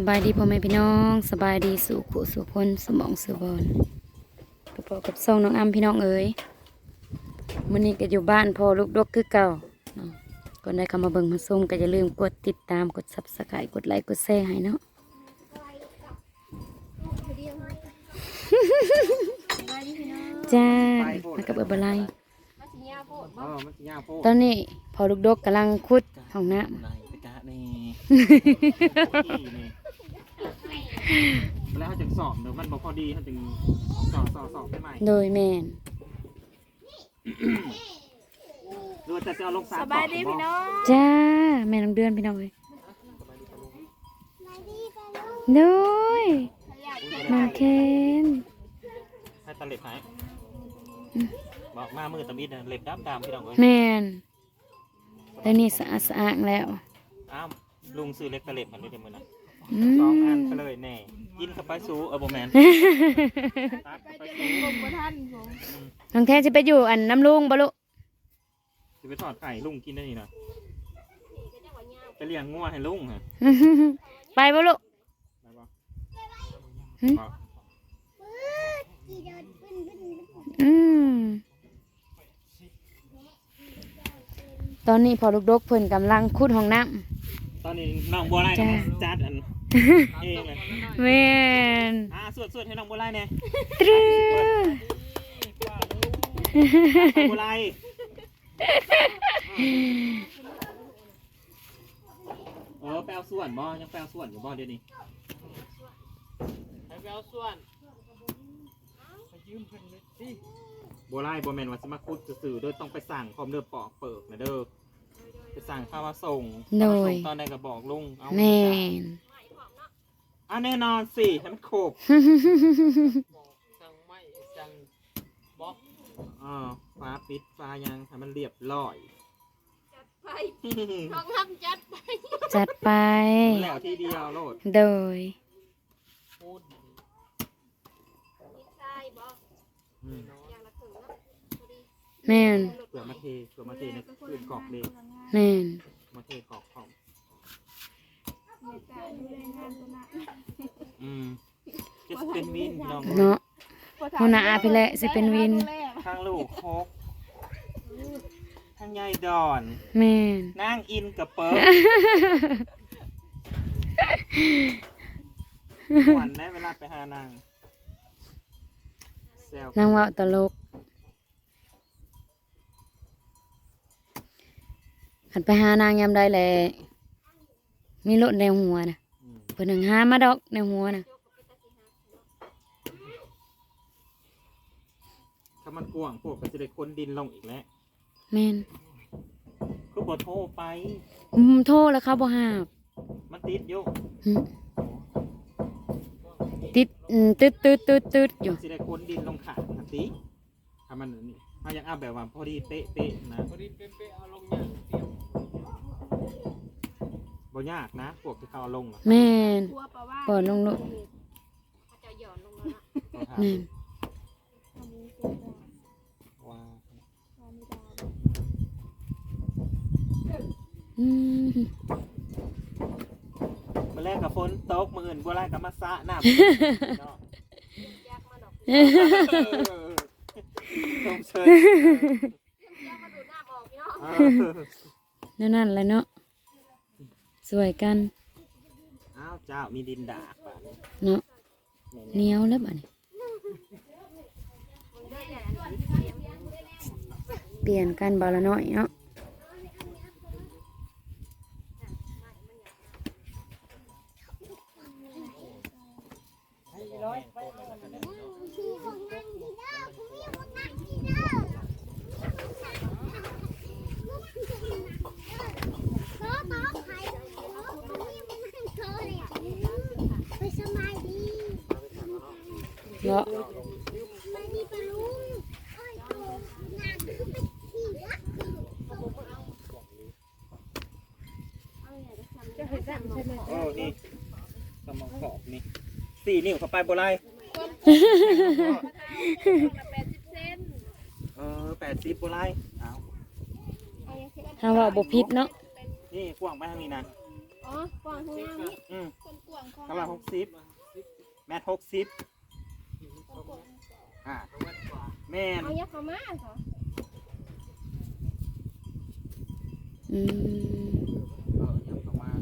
สบายดีพ่อแม่พี่น้องสบายดีสู่ขุสู่คนสมองสือบอลกระเพาะกับซองน้องอ้ำพี่น้องเอ๋ยมื้อนี้ก็อยู่บ้านพอลูกดกคือเก่าเนาะก่อนได้เข้ามาเบิ่งมาส้มก็อย่าลืมกดติดตามกด Subscribe กดไลค์กดแชร์ให้เนาะจ้ามากับเอบอะไรเออมันสิยากโพดตอนนี้พอลูกดกกำลังคุดห้องน้ไหนไปกะนี่ที่นี่ แล้วเขาจะสอบเดี๋ยวมันบอกพอดีเขาจึงสอบสอบสอบไปใหม่ำโดยแมนหรือว่าจะจะเอาลงสามสบายดีพี่น้องจ้า แม่น้องเดือนพี่น้องเลยโดยน้องเคนให้ตะเล็บหายบอกมามือตะมิดน่ะเล็บดำดำพี่น้องเอ้ยแมนแต่นี่สะอาดสะอาดแล้วอ้าวลุงซื้อเล็กตะเล็บมันด้วยเดี๋ยวมือนะอื สองอันมไปเลยแน่ยินเข้าไปสู้เออโบแมนตัดไปเข้าไปจะสู้มีลมประท่านผมน้องแทนจะไปอยู่อันน้ำลุงบ่ลุจะไปทอดไข่ลุงกินได้นี่นะจะเลี้ยงงัวให้ลุงฮะไปบ่ลุได้ปะหึบอกอืมตอนนี้พอลูกดกเพิ่นกำลังคุดห้องน้ตอนนี้น้องบัวไล่จ้าจัดอัน เองเลยำแม่นอ่าสวดสวดให้น้องบัวไล่เนี่ยตรึบัวไล่เออแปลส่วนบ่ยังแปลส่วนอยู่บ่เดี๋ยวนี้ไปเอาส่วนบัวไล่บัวแมนว่าจะมาคุดสื่อๆโดยต้องไปสั่งพร้อมเด้อปอกเปิกนะเด้อไปสั่งข้าวมาส่งโดส่ยงตอนใดก็บอกลุงเอาแม่น อะแน่นอนสิให้มันครบสั่งไม่สั่งบล็อกอ่าฟ้าปิดฟ้ายังให้มันเรียบร้อย ไปทองทำจัดไปจัดไป แล้วทีเดียวโลดโดย พูดอืมแม่นเผื่อมาเทเผื่อมาเทในคืนกรอกเลยแม่นมาเทกรอกพร้ อมในการดูแลงานตัวนั้นอืมจะเป็นวินพี่น้องเนาะ หัวหน้าอาไปแหละสิเป็นวิน ทางลูกโคกทางยายดอน แม่นนางอินกับเปิร์หวันได้เวลาไปหานางแซวนางเว่าตลกหันไปหานางยามใดแหละ มีรถในหัวนะอืมเพิ่นนึงหามาดอกในหัวนะถ้ามันกว้างพวกก็จะได้ค้นดินลงอีกแล้วแม่นคือบทโทรไป อืมโทรแล้วเขาบ่หาบมันติดอยู่หึติดอืมตึ๊ดตึ๊ดตึ๊ดตึ๊ดอยู่สิได้ค้นดินลงขาทันทีถ้ามันนี่ถ้าอยากเอาแบบว่าพอดีเป๊ะเป๊ะๆนะ พอดีเป๊ะๆเอาลงอย่างเดียว บ่ยากนะพวกที่เขาเอาลงอะแม่นทั่วปะว่าปล่อยลงโลดจะหย่อนลงแล้วนะเขาถามแม่นอันนี้เป็นแบบว่าวานิดาอืมเมื่อแรกกับฝนตกมืออื่นบัวไล่กับมาซะน้ำ เนาะยากมาดอกเออชมเชยยากมาดูดน้ำออกพี่น้องเออ นั่นนั่นแหละเนาะ สวยกันอ้าวเจ้ามีดินดากป่ะเนาะเนี่ยเหนียวแล้วบัดนี้เปลี่ยนกันบาละน้อยเนาะไปสบายดี เนาะ สบายดีปะลุงโอ้ยโตงานคือเป็นขี่ละ โอ้นี่สมองขอบนี่สี่นิ้วเข้าไปบัวไล่แปดสิบเซนเออแปดสิบบัวไล่เอาถ้าว่าบ่ผิดเนาะนี่กว้างไปทางนี้นะอ๋ออกวางของงามนี่อืมคนกวางของกำลังหกสิบแมทหกสิบอ่าแม่นเอายักษ์เข้ามาเหรออืม เออยังประมาณ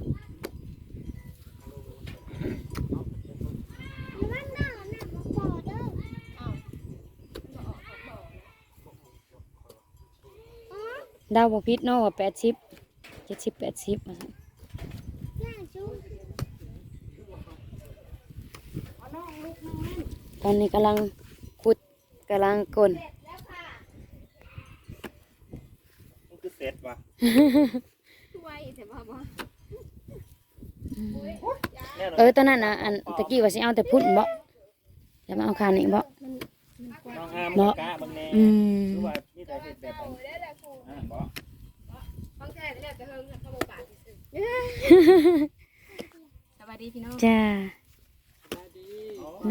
มันน่าหนักมาปอเด้ออ้าวมันบอกออกบอกอ๋อ ดาวบ่ผิดเนาะว่า80 70 80ว่าซั่นน่าชูตอนนี้กำลังขุดกำลังกลนนี่คือเซ็ตว่ะช่วยแต่ว่าบ่แน่นอนเออตอนนั้นน่ะอันตะกี้ว่าสิเอาแต่พุ่นบ่จะมาเอาคานนี่บ่น้องอามเนาะกะบางแน่อืม สวัสดีพี่น้องจ้าสวัสดี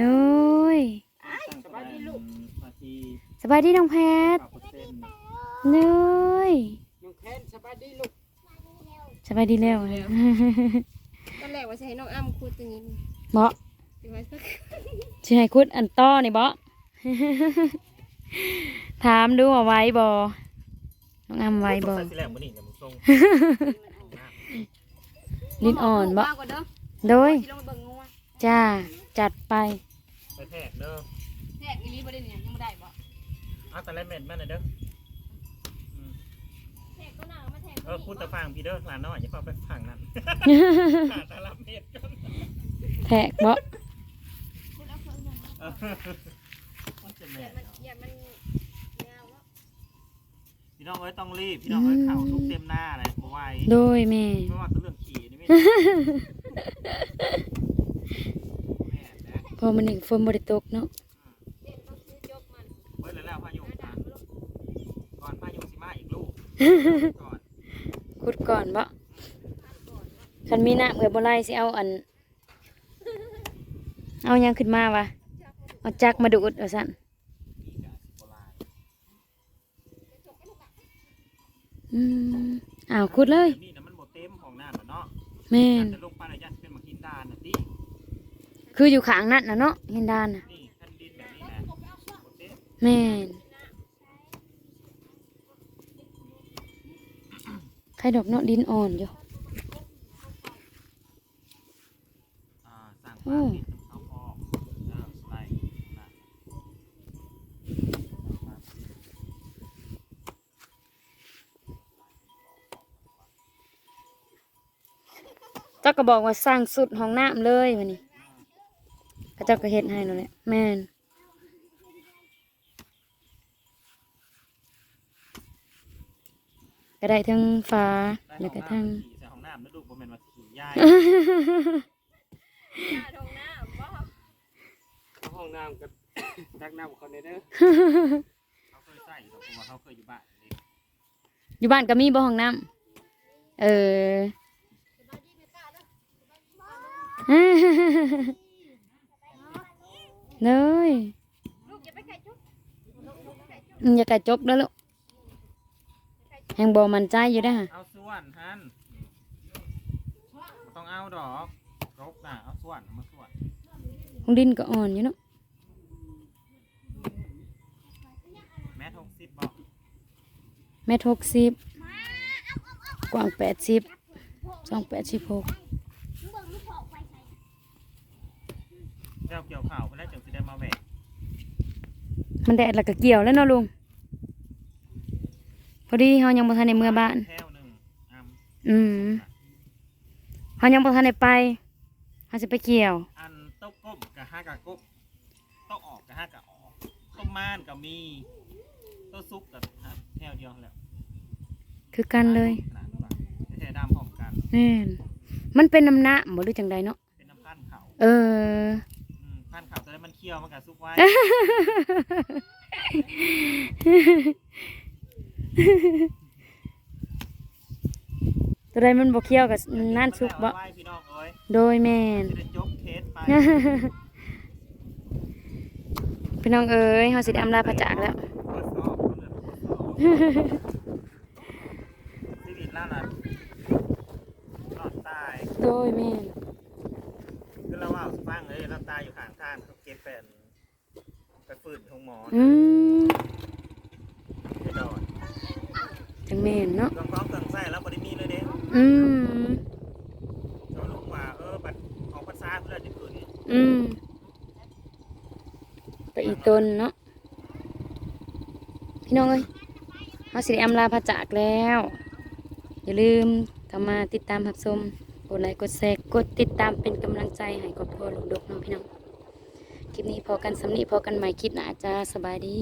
น้อยสบายดีลูกนาทีสบายดีน้องแพทเก้าเปอร์เซ็นต์น้อยน้องแคนสวัสดีลูกสบายดีแล้วตอนแรกว่าจะให้น้องอ้ำคูดตัวนี้บ่ถือว่าสักสิให้ขุดอันต้อนี่บ่ถามดูว่าไหว้บ่น้องอำไหว้บ่ใส่สิแหลมมื้อนี้เดี๋ยวมึง ส่งลิ้นอ่อนบ่ว่างกว่าเด้อโดยสิลงไปเบิ่งงัวจ้าจัดไป ไปแทกเด้อแทกอีหลีบ่ได้เนี่ยยังบ่ได้บ่เอาแต่ละเม็ดมาหน่อยเด้ออืมแทกก็น่ามาแทกเออคุณตะฟังพี่เด้อหลานน้อยอย่าเข้าไปฟังนั่นหาแต่ละเม็ดกันแทกบ่คุณเอาเพิ่นมาเออมันจะอแม่ย่านมันอย่ามันยาวเนาะ พี่น้องเอ้ยต้องรีบ พี่น้องเอ้ยข่าวทุกเต็มหน้าเลยบ่ไหวโดยแม่ไม่ว่าจะเรื่องขี่นี่ไม่แม่นะเพอมันนี่ฝนบ่ได้ตกเนาะเด่นต้องซื้อยกมันเฮ้ยแล้วแล้วพายุอะก่อนพายุสิมาอีกลูกก่อนขุดก่อนบ่คันมีน้ำเอื้อบ่ไหลสิเอาอัน เอาหยังขึ้นมาวะเอาจักรมาดูดว่าซั่นนี่กะสิบ่ลาย อืมอ้าวขุดเลยนี่นะมันบ่เต็มของน้ำน่ะเนาะแม่นแต่ลงไปแล้วยันเป็นหมากินดานน่ะติคืออยู่ข้างนั่นน่ะเนาะเห็นดานน่ะนี่คันดินแบบนี้นะบ่เต็มแม่นใครดอกเนาะดินอ่อนอยู่ เจ้าก็บอกว่าสร้างสุดห้องน้ำเลยวันนี้ก็เจ้าก็เฮ็ดให้นั่นแหละแม่นก็ได้ทั้งฟ้าได้แล้วขก็องทั้งน้ำขี่ใส่ของน้ำแล้วลูกบ่แม่นว่าขี่ยายหน้าทงหน้าบ่เข้าห้องน้ำกับตักน้ำคนเด้อเขาเคยใส่ดอกเพราะว่าเขาเคยอยู่บ้านนี่อยู่บ้านก็มีบ่ห้องน้ำเออ เลยลูกอย่าไปไข่จุ๊บอืมอย่ากระจกเด้อลูกแหงบ่มันใจอยู่เด้อเอาส่วนฮันบ่ต้องเอาดอกรกน่ะเอาส่วนเอามาส่วนของดินก็อ่อนอยู่เนาะแม่ทงสิบบอกเมตรหกสิบกว้างแปดสิบสองแปดสิบหก เบิ่งลูกพอไปใส่ เจ้าเกี่ยวข่าวไปแล้วจังสิได้มาแหวกมันแดดแล้วก็เกี่ยวแล้วเนาะลุง พอดีเฮายังบ่ทันในเมื่อบ้าน แถวหนึ่งอ่ำอืมเฮายังบ่ทันได้ไปเฮาสิไปเกี่ยว อันโต๊ะก้มกับห้ากับก้มโต๊ะออกกับห้ากับออกโต๊ะม่านกับมีโต๊ะซุปกับห้าแถวเดียวแล้วคือกันเลยขนาดนั้นว่ะแถวดำพร้อมกัน แม่นมันเป็นน้ำหน้าบ่หรือจังใดเนาะเป็นน้ำพันเขา เออ คี่ยวมันกับซุปไว้ตัวใดมันบ่เคี้ยวกับนั่นสุกบ่ไว้พี่น้องเอ้ยโดยแม่นจะได้จบเคสไปพี่น้องเอ๋ยเฮาสิได้อำลาพระจากแล้วทดสอบทดสอบชีวิตล่าหลานรอดตายโดยแม่น คือเราว่าฟัง เลยเราตายอยู่ข้างทางเขาเก็บแฟนไปฝืนทงหมออืมไปดอดจังแม่นเนาะเครื่องพร้อมเครื่องใส่แล้วบริมีเลยเด้อืม เราลูกว่าเออบัดออกพรรษาเพื่อจะคืนอืม ไปอีตนเนาะ พี่น้องเอ้ยเฮาสิได้อำลาพระจากแล้ว อย่าลืมกลับมาติดตามรับชมก ดไลค์กดแชร์กดติดตามเป็นกำลังใจให้ครอบครัวลูกดกน้องพี่น้องคลิปนี้พอกันสำนีพอกันใหม่คลิปหน้าจ้าสบายดี